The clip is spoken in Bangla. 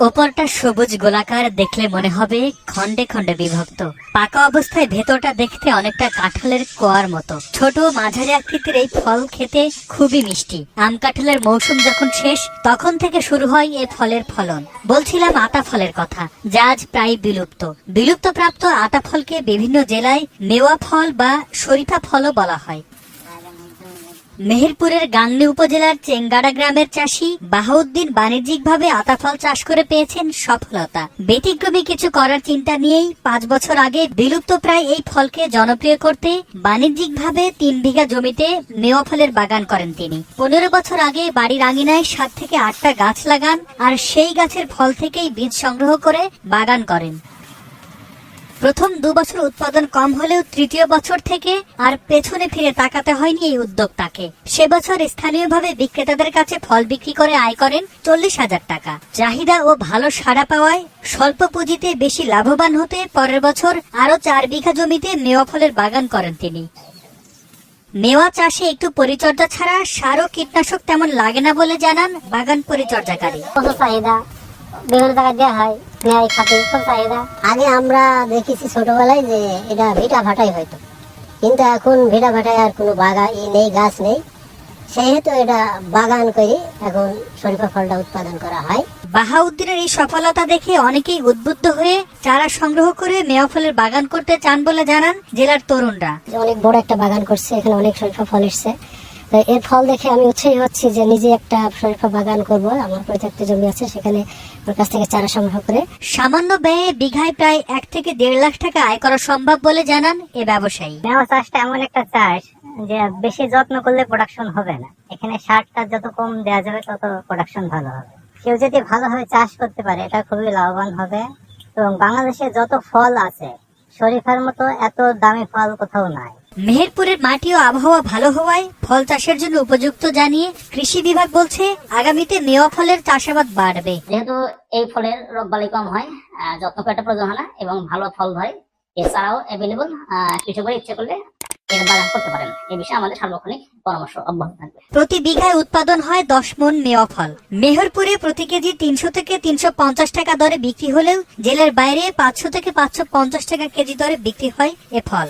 ওপরটা সবুজ গোলাকার দেখলে মনে হবে খণ্ডে খণ্ডে বিভক্ত। পাকা অবস্থায় ভেতরটা দেখতে অনেকটা কাঁঠালের কোয়ার মতো। ছোট মাঝারি আকৃতির এই ফল খেতে খুবই মিষ্টি। আম কাঁঠালের মৌসুম যখন শেষ, তখন থেকে শুরু হয় এ ফলের ফলন। বলছিলাম আতা ফলের কথা, যা আজ প্রায় বিলুপ্ত। বিলুপ্তপ্রাপ্ত আতা ফলকে বিভিন্ন জেলায় মেওয়া ফল বা শরীফা ফলও বলা হয়। মেহেরপুরের গাংনী উপজেলার চেঙ্গাড়া গ্রামের চাষি বাহাউদ্দিন বাণিজ্যিকভাবে আতাফল চাষ করে পেয়েছেন সফলতা। ব্যতিক্রমী কিছু করার চিন্তা নিয়েই পাঁচ বছর আগে বিলুপ্ত প্রায় এই ফলকে জনপ্রিয় করতে বাণিজ্যিকভাবে তিন বিঘা জমিতে মেওয়া ফলের বাগান করেন তিনি। পনেরো বছর আগে বাড়ির আঙিনায় সাত থেকে আটটা গাছ লাগান আর সেই গাছের ফল থেকেই বীজ সংগ্রহ করে বাগান করেন। প্রথম দু বছর উৎপাদন কম হলেও তৃতীয় বছর থেকে আর পেছনে ফিরে তাকাতে হয়নি এই উদ্যোক্তাকে। সে বছর স্থানীয়ভাবে বিক্রেতাদের কাছে ফল বিক্রি করে আয় করেন চল্লিশ হাজার টাকা। চাহিদা ও ভালো সাড়া পাওয়ায় স্বল্প পুঁজিতে বেশি লাভবান হতে পরের বছর আরও চার বিঘা জমিতে মেওয়া ফলের বাগান করেন তিনি। মেওয়া চাষে একটু পরিচর্যা ছাড়া সার ও কীটনাশক তেমন লাগে না বলে জানান বাগান পরিচর্যাকারী। চাহিদা? বিভিন্ন টাকা দেওয়া হয় নেয় খাতে খুব চাহিদা। আগে আমরা দেখেছি ছোটবেলায় যে এটা ভিটা ভাটাই হয়তো। কিন্তু এখন ভিটা ভাটায় আর কোনো বাগান ই নেই গাছ নেই। সেহেতু এটা বাগান করে এখন শরীফা ফলটা উৎপাদন করা হয়। বাহাউদ্দিনের এই সফলতা দেখে অনেকেই উদ্বুদ্ধ হয়ে চারা সংগ্রহ করে মেওয়া ফলের বাগান করতে চান বলে জানান জেলার তরুণরা। অনেক বড় একটা বাগান করছে এখানে অনেক শরীফা ফল এসছে। এর ফল দেখে আমি উৎসাহী হচ্ছি যে নিজে একটা শরীফা বাগান করব। আমার পরিত্যক্ত জমি আছে সেখানে ওর কাছ থেকে চারা সংগ্রহ করে। সামান্য ব্যয়ে বিঘায় প্রায় এক থেকে দেড় লাখ টাকা আয় করা সম্ভব বলে জানান এ ব্যবসায়ী। চাষটা এমন একটা চাষ যে বেশি যত্ন করলে প্রোডাকশন হবে না। এখানে সারটা যত কম দেওয়া যাবে তত প্রোডাকশন ভালো হবে। কেউ যদি ভালোভাবে চাষ করতে পারে এটা খুবই লাভবান হবে। এবং বাংলাদেশে যত ফল আছে শরীফার মতো এত দামি ফল কোথাও নাই। মেহেরপুরের মাটি ও আবহাওয়া ভালো হওয়ায় ফল চাষের জন্য উপযুক্ত জানিয়ে কৃষি বিভাগ বলছে আগামীতে নেওয়া ফলের চাষাবাদ বাড়বে। যেহেতু এই ফলের রোগবালি কম হয় যত্ন করে একটা প্রয়োজন হয় না এবং ভালো ফল ধরে এছাড়াও অ্যাভেলেবল কৃষকের ইচ্ছে করলে এর বাগান করতে পারেন এই বিষয়ে আমাদের সার্বক্ষণিক পরামর্শ অব্যাহত থাকবে। প্রতি বিঘায় উৎপাদন হয় দশ মন মেওয়া ফল। মেহেরপুরে প্রতি কেজি তিনশো থেকে তিনশো পঞ্চাশ টাকা দরে বিক্রি হলেও জেলার বাইরে পাঁচশো থেকে পাঁচশো পঞ্চাশ টাকা কেজি দরে বিক্রি হয় এ ফল।